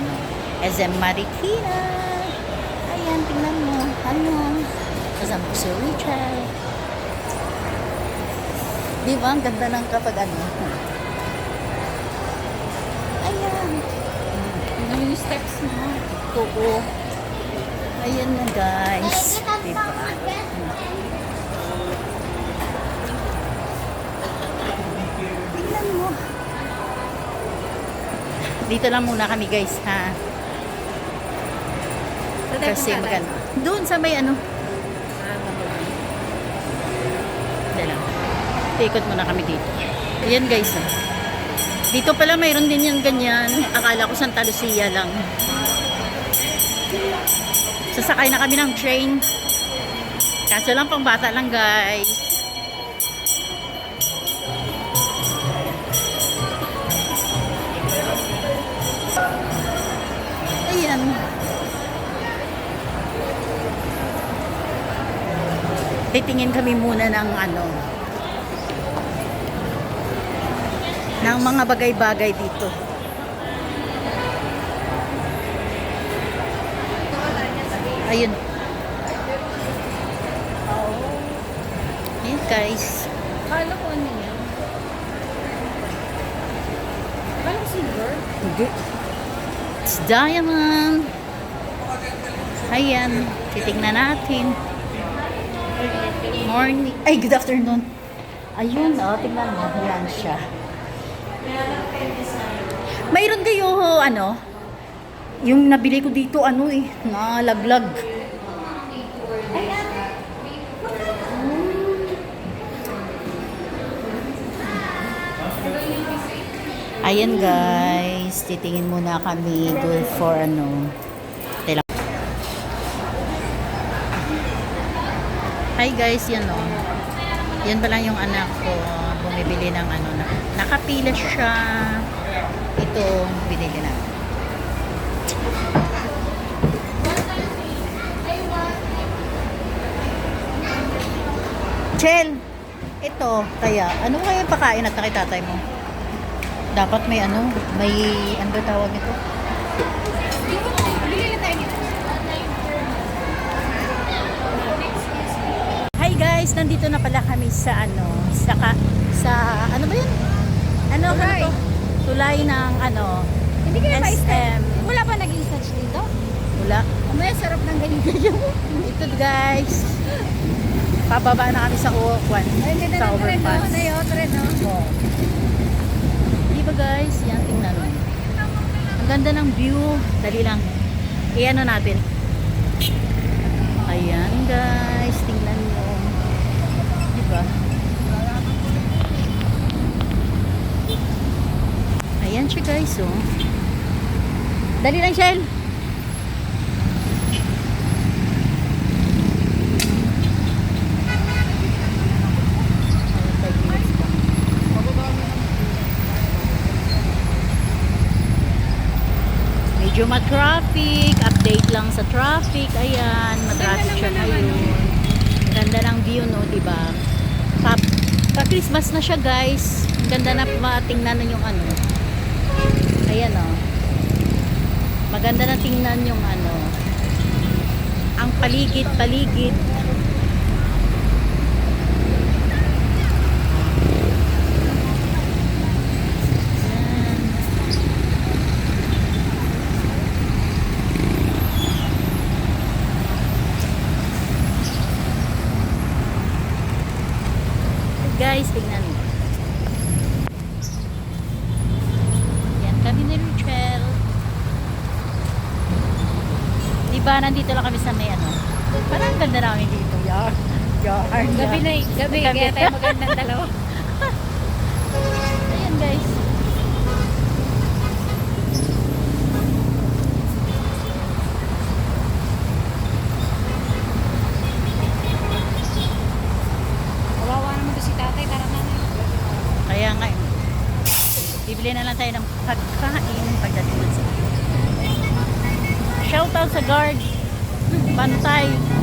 ano, SM Marikina. Ayan, tingnan mo. Ano? Kasama ko si Richard. Di ba? Ang ganda ng kapag ano. Ayan. Ano yung steps mo? Oo. Ayan na guys. Di ba? Dito lang muna kami guys ha. Kasi maganda. Doon sa may ano. Hindi lang. Ikot muna kami dito. Ayan guys. ah. Dito pala mayroon din yan ganyan. Akala ko Santa Lucia lang. Sasakay na kami ng train. Kaso lang pang bata lang guys. Ayan. Titingin kami muna ng ano ng mga bagay-bagay dito. Ayun. Ayun guys. Kala ko ano yan? Kala ko silver? Hindi. It's diamond. Ayan. Titingnan natin. Morning. Ay, good afternoon. Ayun, oh, tingnan mo. Yan siya. Mayroon kayo, ano, yung nabili ko dito, ano eh, nalaglag. Ayan guys, titingin muna kami go for ano. Tela. Hi guys, yan o. Yan pa lang yung anak ko. Bumibili ng ano na. Nakapila siya. Ito, binili na. Chel, ito, kaya, ano kaya pakain at nakitatay mo? Dapat may ano, may, ano ba tawag nito. Hi guys, nandito na pala kami sa ano, sa ka, sa ano ba 'yun? Ano ano Tulay. to? Tulay ng ano, Hindi kayo SM. Wala ba naging search dito? wala. Umaya sarap ng ganyan-ganyan. Ito guys. Pababa na kami sa Uokwan. Ay, ganda ng tren, no? overpass. Na yung tren, no? Oh. Di ba guys? Yan, tingnan mo. Ang ganda ng view. Dali lang. Iyan natin. Ayan guys. Tingnan mo. Di ba? Ayan siya guys oh. Dali lang Shell. Medyo ma-traffic, update lang sa traffic. Ayan, ma-traffic siya ngayon. Ganda ng view, no, di ba? Pa, na siya, guys. Ganda na matingnan na yung ano. Ayan, oh. Maganda na tingnan yung ano. Ang paligid-paligid. Ayan. Guys, tingnan mo. Yan kami ni Richel. Di ba, nandito lang kami sa may ano. Parang ang ganda namin dito. Yar. Yar. Gabi na, gabi. Gabi. Kaya tayo magandang dalawa. Ayan guys. Kawawa naman to si tatay. Tara na na. Kaya nga, eh. bibili na lang tayo ng pagkain pagdating sa Shoutout sa guard. Bantay.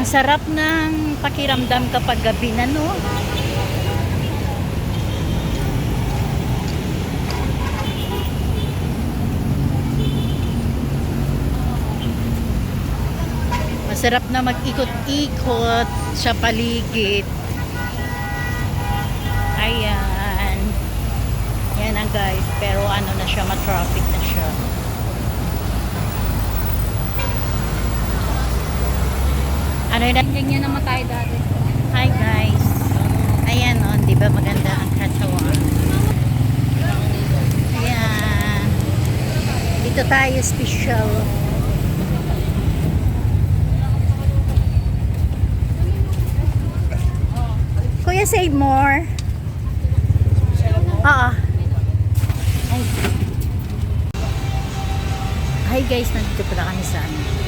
Ang sarap ng pakiramdam kapag gabi na, no? Masarap na mag-ikot-ikot sa paligid. Ayan. Yan ang guys. Pero ano na siya, ma-traffic na siya. Ano yun? Ganyan naman tayo dati. Hi guys. Ayan o, di ba maganda ang katawan? Ayan. Dito tayo special. Kuya, save more. Oo. Hi guys, nandito pala kami sa ano.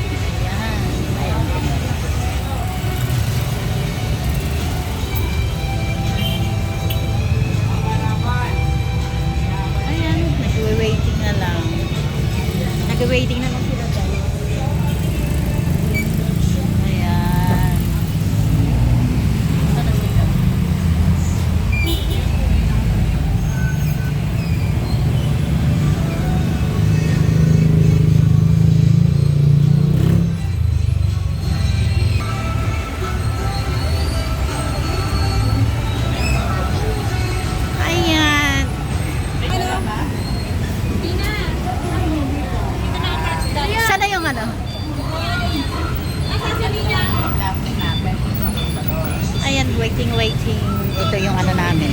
Waiting, waiting. Ito yung ano namin.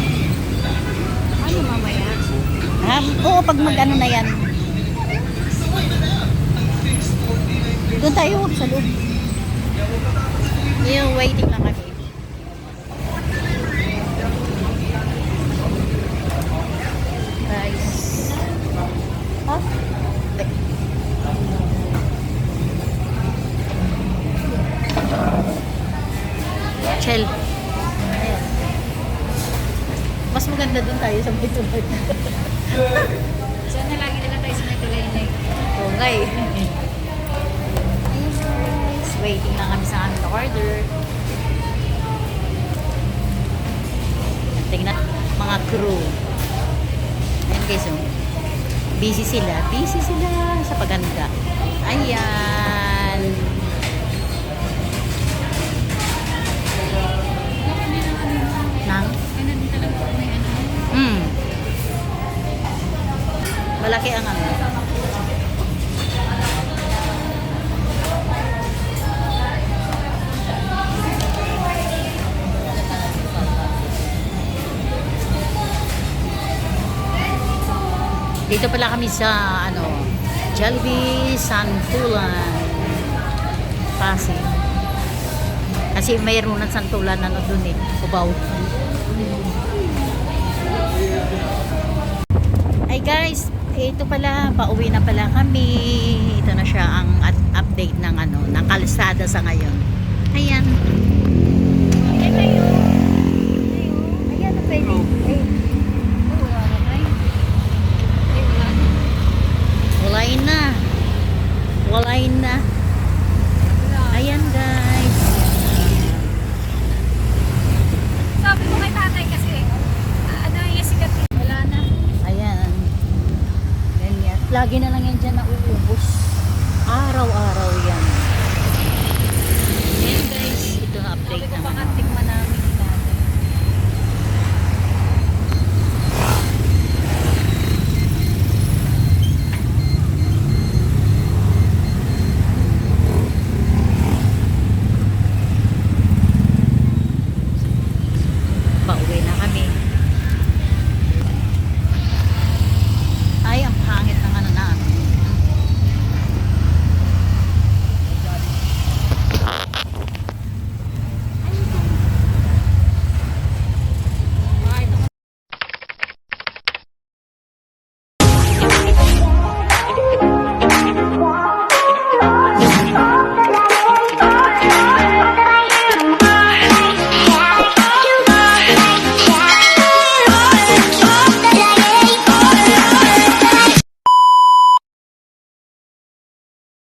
Ano mamaya? Ha? Oo, pag mag-ano na yan. Doon tayo sa loob. Yung waiting lang maganda doon tayo sa may tulay. Sana lagi nila tayo sa may tulay na yun. Oo nga eh. Waiting lang kami sa aming order. Tingnan mga crew. Ayan guys oh. Busy sila. Busy sila sa paganda. Ayan. Malaki ang ano. Dito pala kami sa ano, Jollibee Santulan. Pasig. Kasi mayroon ng santulan ano dun eh, Cubao. Ito pala, pauwi na pala kami. Ito na siya ang at- update ng ano, ng kalsada sa ngayon. Ayan.